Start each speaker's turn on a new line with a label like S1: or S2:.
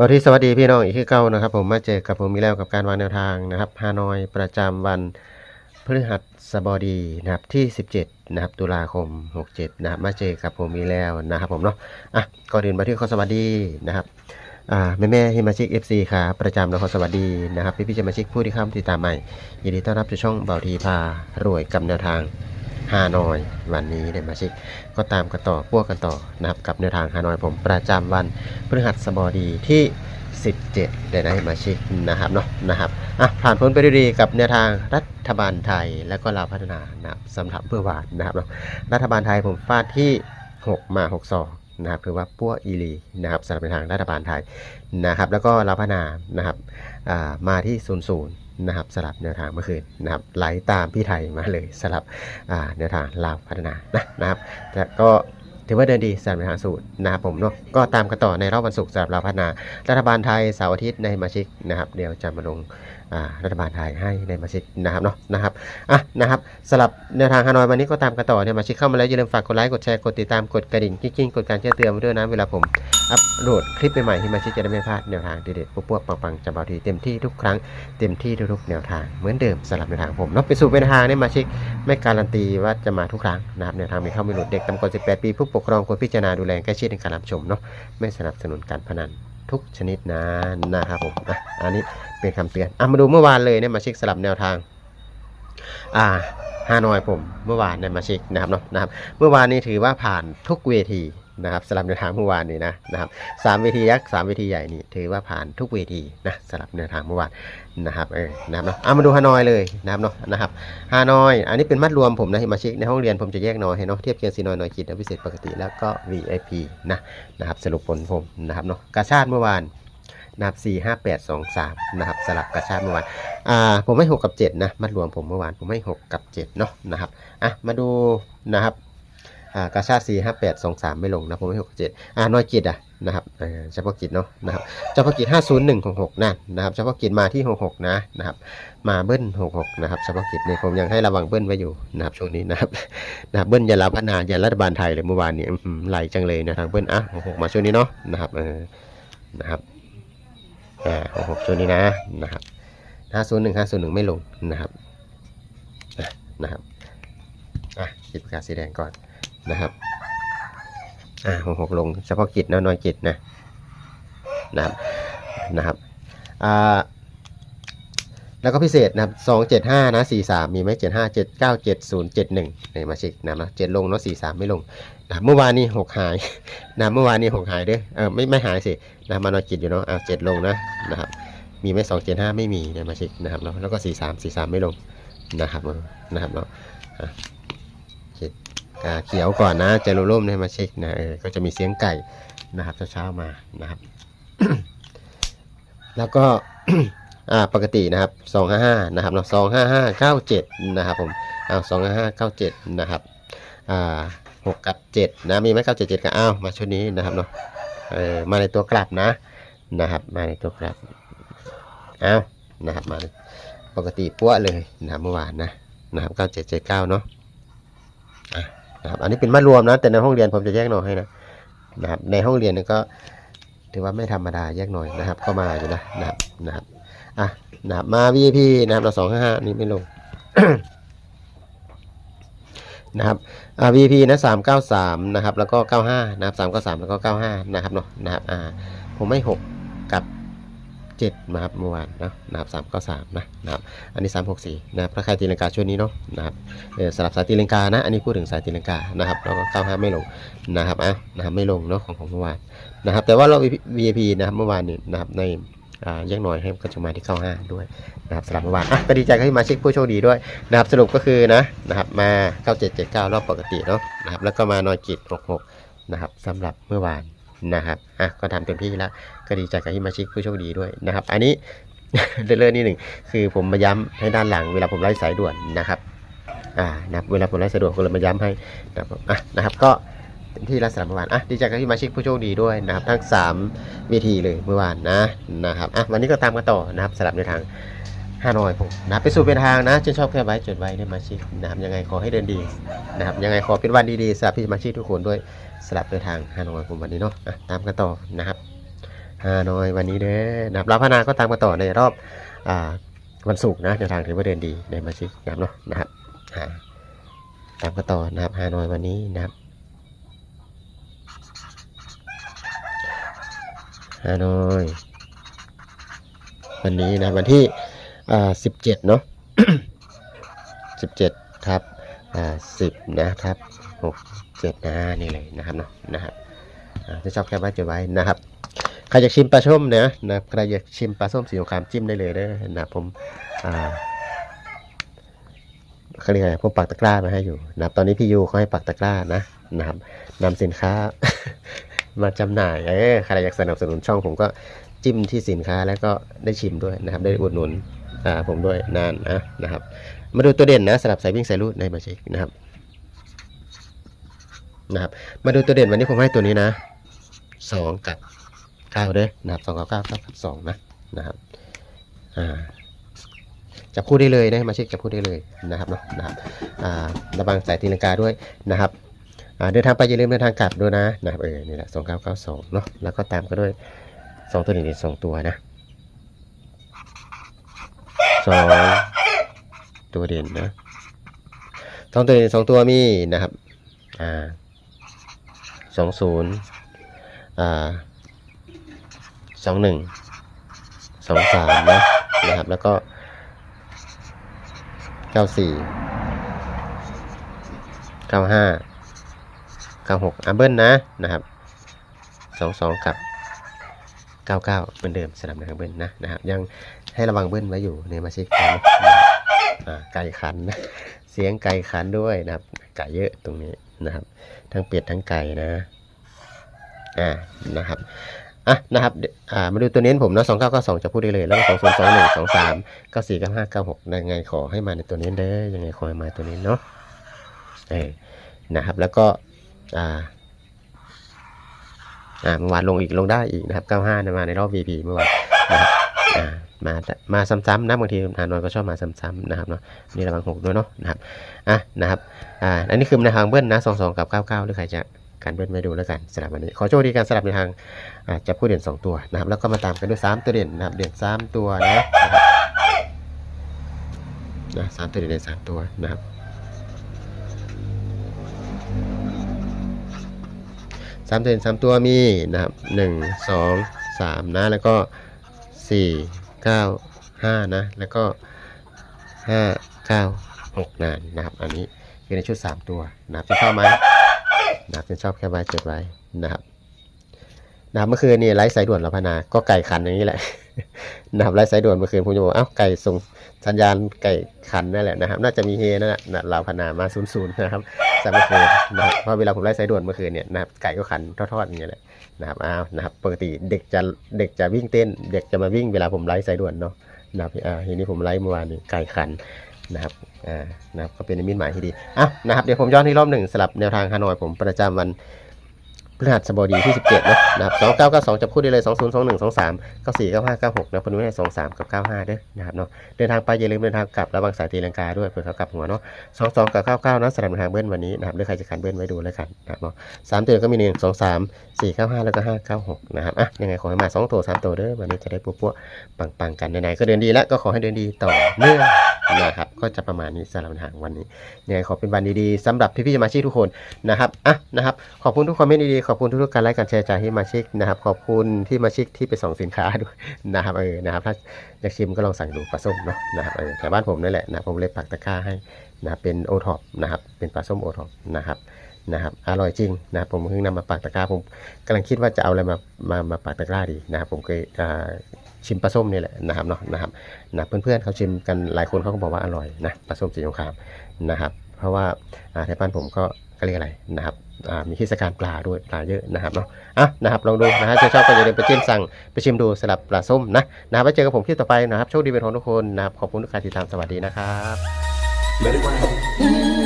S1: วันที่สวัสดีพี่น้องอีกคือเก่านะครับ ผมมาเจอกับผมมีแล้วกับการวางแนวทางนะครับฮานอยประจำวันพฤหัสบดีนะครับที่ 17นะครับตุลาคม 67นะครับมาเจอกับผมมีแล้วนะครับผมเนาะอะก่อนอื่นมาที่ขอสวัสดีนะครับอ่าแม่แม่ฮิมาชิก FC ค่ะประจำและขอสวัสดีนะครับพี่พี่ๆสมาชิกผู้ที่เข้ามาติดตามใหม่ยินดีต้อนรับสู่ช่องเบาทีพารวยกับแนวทาง ฮานอยวันนี้เดมาชิกก็ตามกันต่อพวกกันต่อนะครับกับแนวทางฮานอยผมประจำวันพฤหัสบดีที่ 17เดือนได้มาชิกนะครับเนาะนะครับอะผ่านพ้นไปด้วยดีกับแนวทางรัฐบาลไทยและก็ลาวพัฒนานะครับสำหรับเพื่อวานนะครับเนาะรัฐบาลไทยผมฟาดที่ 6 มา6 2นะครับคือว่าปั้วอีลีนะครับสำหรับแนทางรัฐบาลไทยนะครับ แล้วก็ลาวพัฒนานะครับอ่ามาที่00นย์ นะครับสลับแนวทางเมื่อคืนนะครับไหลตามพี่ไทยมาเลยสลับแนวทางลาวพัฒนานะนะครับแต่ก็ถือว่าเดินดีสำหรับทางสูตรนะครับผมเนาะก็ตามกันต่อในรอบวันศุกร์สำหรับเราพัฒนา รัฐบาลไทยเสาร์อาทิตย์ในมาชิกนะครับ เดี๋ยวจะมาลง รัฐบาลไทยให้ในมาชิกนะครับเนาะนะครับอะนะครับสลับแนวทางฮานอยวันนี้ก็ตามกันต่อเนี่ยมาชิกเข้ามาแล้วอย่าลืมฝากกดไลค์กดแชร์กดติดตามกดกระดิ่งกิ๊งกดการแจ้งเตือนไว้ด้วยนะเวลาผมอัปโหลดคลิปใหม่ๆที่มาชิกจะได้ไม่พลาดแนวทางเด็ดๆปุ๊บๆปังๆจะเบาทีเต็มที่ทุกครั้งเต็มที่ทุกๆแนวทางเหมือนเดิมสลับแนวทางผมเนาะไปสู่เป็นทางเนี่ยมาชิกไม่การันตีว่าจะมาทุกครั้งนะครับแนวทางมีเข้าม่หลุดเด็กต่ำกว่า18 ปีผู้ปกครองควรพิจารณาดูแลใกล้ชิดในการรับชมเนาะไม่สนับสนุนการพนัน ทุกชนิดนะนะครับผมอะอันนี้เป็นคำเตือนอะมาดูเมื่อวานเลยเนี่ยมาเช็คสลับแนวทาง อ่าฮานอยผมเมื่อวานเนี่ยมาเช็คนะครับเนาะนะครับ เมื่อวานนี้ถือว่าผ่านทุกเวที นะครับสลับแนวทางเมื่อวานนี้นะนะครับสามเวทียักษ์สามเวทีใหญ่นี่ถือว่าผ่านทุกเวทีนะสลับแนวทางเมื่อวานนะครับเออนะครับเนาะเอามาดูฮานอยเลยนะครับเนาะนะครับฮานอย อันนี้เป็นมัดรวมผมนะมาชิกในห้องเรียนผมจะแยกนอยให้เนาะเทียบเคียงซีนอยนอยขีดนพิเศษปกติแล้วก็ VIP นะนะครับสรุปผลผมนะครับเนาะกาชาติเมื่อวานนะครับ4 5 8 2 3นะครับสลับกาชาติเมื่อวานอ่าผมให้ 6 กับ 7 นะ มัดรวมผมเมื่อวาน ผมให้ 6 กับ 7 เนาะนะครับอะมาดูนะครับ อ่ากาชาติ4 5 8 2 3ไม่ลงนะผมให้6กับ7อ่าน้อยกิจอะนะครับเฉพาะกิจเนาะนะครับเฉพาะกิจ501 66นั่นนะครับเฉพาะกิจมาที่66นะนะครับ มาเบิ้ล66นะครับเฉพาะกิจเนี่ยผมยังให้ระวังเบิ้ลไว้อยู่นะครับช่วงนี้นะครับนะครับเบิ้ลยาลาพัฒนาอย่ารัฐบาลไทยเลยเมื่อวานนี้อื้อหือไหลจังเลยนะทางเบิ้ลอะ66มาช่วงนี้เนาะนะครับเออนะครับอ่า66ช่วงนี้นะนะครับ501 501ไม่ลงนะครับนะครับอะปิดประกาศสีแดงก่อน นะครับ อ่า66ลงเฉพาะกิจนะน้อยกิจนะนะครับนะครับอ่าแล้วก็พิเศษนะครับสองเจ็ดห้านะสี่สามมีไหมเจ็ดห้าเจ็ดเก้าเจ็ดศูนย์เจ็ดหนึ่งนี่มาเช็คนะนะเจ็ดลงเนาะสี่สามไม่ลงนะเมื่อวานนี้หกหายนะเมื่อวานนี้หกหายเด้อเออไม่ไม่หายสินะมานอนกินอยู่เนาะอะเจ็ดลงนะนะครับมีไหมสองเจ็ดห้าไม่มีนะมาเช็คนะครับเนาะแล้วก็สี่สามสี่สามไม่ลงนะครับนะครับเนาะ เขียวก่อนนะจะร่มๆนะมาเช็คนะเออก็จะมีเสียงไก่นะครับเช้าๆมานะครับ แล้วก็ปกตินะครับสองห้าห้านะครับเนาะสองห้าห้าเก้าเจ็ดนะครับผมเอาสองห้าห้าเก้าเจ็ดนะครับอ่าหกกับเจ็ดนะมีไหมเก้าเจ็ดเจ็ดกับอ้าวมาชุดนี้นะครับเนาะเออมาในตัวกลับนะนะครับ มาในตัวกลับเอานะครับมาปกติปั้วเลยนะครับเมื่อวานนะนะครับเก้าเจ็ดเจ็ดเก้าเนาะ นะครับอันนี้เป็นมารวมนะ แต่ในห้องเรียนผมจะแยกหน่อยให้นะนะครับในห้องเรียนเนี่ยก็ถือว่าไม่ธรรมดาแยกหน่อยนะครับ ก็มาอยู่นะนะครับนะครับอะนะครับมา VIP นะครับเราสองห้าห้านี่ไม่ลงนะครับอ่า VIP นะสามเก้าสามนะครับแล้วก็เก้าห้านะครับสามเก้าสามแล้วก็เก้าห้านะครับเนาะนะครับอ่าผมไม่หก กับเจ็ดนะครับเมื่อวานนะนะครับสามเก้าสามนะนะครับอันนี้สามหกสี่นะครับถ้าใครตีลังกาช่วงนี้เนาะนะครับเออสลับสายตีลังกานะ อันนี้พูดถึงสายตีลังกานะครับแล้วก็เก้าห้าไม่ลงนะครับอะนะครับไม่ลงเนาะของของเมื่อวานนะครับแต่ว่าเรา VIP นะครับเมื่อวานนี้นะครับในอ่าแยกหน่อยให้ก็จะมาที่เข้าห้าด้วยนะครับสำหรับเมื่อวานอะก็ดีใจกับที่มาเช็คผู้โชคดีด้วยนะครับสรุปก็คือนะนะครับมา 9779 รอบปกติเนาะนะครับแล้วก็มานอยกิจ66นะครับสำหรับเมื่อวาน นะครับอะก็ทำเต็มที่แล้วก็ดีใจกับที่มาช็คผู้โชคดีด้วยนะครับ อันนี้เรื่องนี้หนึ่งคือผมมาย้ำให้ด้านหลังเวลาผมไล่สายด่วนนะครับอ่านะครับเวลาผมไล่สายด่วนก็เลยมาย้ำให้นะครับอะนะครับก็เต็มที่แล้วสำหรับเมื่อวานอะดีใจกับที่มาช็คผู้โชคดีด้วยนะครับ ทั้งสามวิธีเลยเมื่อวานนะนะครับอะวันนี้ก็ตามกันต่อนะครับสลับในทาง ฮานอยผมนะไปสู่เป็นทางนะชื่นชอบแค่ไว้จดไว้ได้มาชิกนะครับยังไงขอให้เดินดีนะครับยังไงขอเป็นวันดีๆสำหรับพี่มาชิกทุกคนด้วยสลับในทางฮานอยผมวันนี้เนาะตามกันต่อนะครับฮานอยวันนี้เด้อนะรับพนาก็ตามกันต่อในรอบอ่าวันศุกร์นะแนวทางถือว่าเดินดีในมาชิกนะครับเนาะนะครับตามกันต่อนะครับฮานอยวันนี้นะครับฮานอยวันนี้นะวันที่ อ่าสิบเจ็ดเนาะสิบเจ็ดครับอ่าสิบนะครับหกเจ็ดนะนี่เลยนะครับเนาะนะครับถ้าชอบแคปไว้จดไว้นะครับใครอยากชิมปลาส้มนะนะครับใครอยากชิมปลาส้มสีสงครามจิ้มได้เลยเด้อนะผมอ่าเขาเรียกอะไรผมปักตะกร้ามาให้อยู่นะตอนนี้พี่ยูเขาให้ปักตะกร้านะนะครับนำสินค้ามาจำหน่ายเออใครอยากสนับสนุนช่องผมก็จิ้มที่สินค้าแล้วก็ได้ชิมด้วยนะครับ ได้อุดหนุน ผมด้วยนานนะนะครับ มาดูตัวเด่นนะสำหรับสายวิ่งสายรูดในมาช็คนะครับนะครับ มาดูตัวเด่นวันนี้ผมให้ตัวนี้นะสองกับเก้าเด้อนะครับสองกับเก้าเก้ากับสองนะนะครับอ่าจับคู่ได้เลยนะมาเช็คจับคู่ได้เลยนะครับเนาะนะครับอ่าระวังสายตีลังกาด้วยนะครับอ่าเดินทางไปอย่าลืมเดินทางกลับด้วยนะนะครับเออนี่แหละสองเก้าเก้าสองเนาะแล้วก็ตามก็ด้วยสองตัวนี้สองตัวนะ สองตัวเด่นนะสองตัวเด่นสองตัวมีนะครับ อ่าสองศูนย์อ่าสองหนึ่งสองสามนะนะครับ แล้วก็เก้าสี่เก้าห้าเก้าหกอัมเบิลนะนะครับสองสองกับเก้าเก้าเหมือนเดิมสลับนะครับเบิลนะนะครับยัง ให้ระวังเบิ้ลไว้อยู่ในมาชิกไก่ขันนะเสียงไก่ขันด้วยนะครับ ไก่เยอะตรงนี้นะครับ ทั้งเป็ดทั้งไก่นะอ่านะครับอะนะครับอ่ามาดูตัวเน้นผมเนาะสองเก้าเก้าสองจะพูดได้เลย แล้วก็สองศูนย์สองหนึ่งสองสามเก้าสี่เก้าห้าเก้าหกยังไงขอให้มาในตัวเน้นเด้อยังไงขอให้มาตัวนี้เนาะเออนะครับ แล้วก็อ่าอ่าเมื่อวานลงอีกลงได้อีกนะครับเก้าห้ามาในรอบ VP เมื่อวานนะครับ มามาซ้ำๆนะบางทีฮานอยก็ชอบมาซ้ำๆนะครับเนาะนี่ระวังหกด้วยเนาะนะครับอะนะครับอ่าอันนี้คือในทางเบิ้ลนะสองสองกับเก้าเก้าหรือใครจะการเบิ้ลไปดูแล้วกันสำหรับวันนี้ ขอโชคดีการสลับในทางอ่าจะผู้เด่นสองตัวนะครับ แล้วก็มาตามกันด้วยสามตัวเด่นนะครับ เด่นสามตัวนะนะสามตัวเด่นเด่นสามตัวนะครับสามตัวเด่นสามตัวมีนะครับหนึ่งสองสามนะแล้วก็ สี่เก้าห้านะ แล้วก็ห้าเก้าหกนานนะครับ อันนี้คือในชุดสามตัวนะครับจะชอบไหมนะครับจะชอบแค่ไว้จดไว้นะครับ นะครับเมื่อคืนนี่ไลฟ์สายด่วนเราพนา ก็ไก่ขันอย่างนี้แหละนะครับไลฟ์สายด่วนเมื่อคืนผมจะบอกเอ้าไก่ส่งสัญญาณไก่ขันนั่นแหละนะครับ น่าจะมีเฮนั่นแหละเราพนามาศูนย์ศูนย์นะครับสำหรับเมื่อคืนนะครับเพราะเวลาผมไลฟ์สายด่วนเมื่อคืนเนี่ยนะครับไก่ก็ขันทอดๆอย่างเงี้แหละนะครับอ้าวนะครับปกติเด็กจะเด็กจะวิ่งเต้น เด็กจะมาวิ่งเวลาผมไลฟ์สายด่วนเนาะนะครับอ่าทีนี้ผมไลฟ์เมื่อวานนี้ไก่ขันนะครับ อ่า นะครับ ก็เป็นมิตรหมายที่ดี อะ นะครับ เดี๋ยวผมย้อนที่รอบหนึ่งสลับแนวทางฮานอยผมประจำวัน พฤหัสบดีที่ 17เนะนะครับ2 9 9 2จับคู่ได้เลย 2 0 2 1 2 3 9 4 9 5 9 6นะคนนู้นให้2 3 กับ 95เด้อนะครับเนาะเดินทางไปอย่าลืมเดินทางกลับระวังสายตีลังกาด้วยเผื่อเขากลับหัวเนาะ2 2 กับ 99นะสลับแนทางเบิ้ลวันนี้นะครับหรือใครจะขันเบิ้ลไว้ดูแล้วกันนะครับเนาะสามตัวก็มี 1 2 3 4 9 5 แล้วก็ 5 9 6 นะครับอะยังไงขอให้มา 2 ตัว 3 ตัวเด้อวันนี้จะได้ปุ๊บๆปังๆกันไหนๆก็เดินดีแล้วก็ขอให้เดินดีต่อเนื่อง นะครับก็จะประมาณนี้สำหรับแนวทางวันนี้ยังไงขอเป็นวันดีๆสำหรับพี่ๆสมาชิกทุกคนนะครับอะนะครับขอบคุณทุกคอมเมนต์ดีๆขอบคุณทุกๆการไลค์การแชร์จากที่มาชิกนะครับขอบคุณที่มาชิกที่ไปส่งสินค้าด้วยนะครับเออนะครับถ้าอยากชิมก็ลองสั่งดูปลาส้มเนาะนะครับเออแถวบ้านผมนั่นแหละนะผมเลยปักตะกร้าให้นะครับเป็นโอท็อปนะครับเป็นปลาส้มโอท็อปนะครับ นะครับอร่อยจริงนะครับผมเพิ่งนำมาปักตะกร้าผมกำลังคิดว่าจะเอาอะไรมามามาปักตะกร้าดีนะครับผมเคยชิมปลาส้มนี่แหละนะครับเนาะนะครับนะเพื่อนๆเขาชิมกันหลายคนเขาก็บอกว่าอร่อยนะปลาส้มสีสงครามนะครับ เพราะว่าอ่าวบ้านผมก็ก็เรียกอะไรนะครับมีเทศกาลปลาด้วยปลาเยอะนะครับเนาะอะนะครับลองดูนะฮะชอบก็อย่าลืมไปจิ้มสั่งไปชิมดูสลับปลาส้มนะนะครับไว้เจอกับผมคลิปต่อไปนะครับโชคดีเป็นของทุกคนนะครับขอบคุณทุกการติดตามสวัสดีนะครับ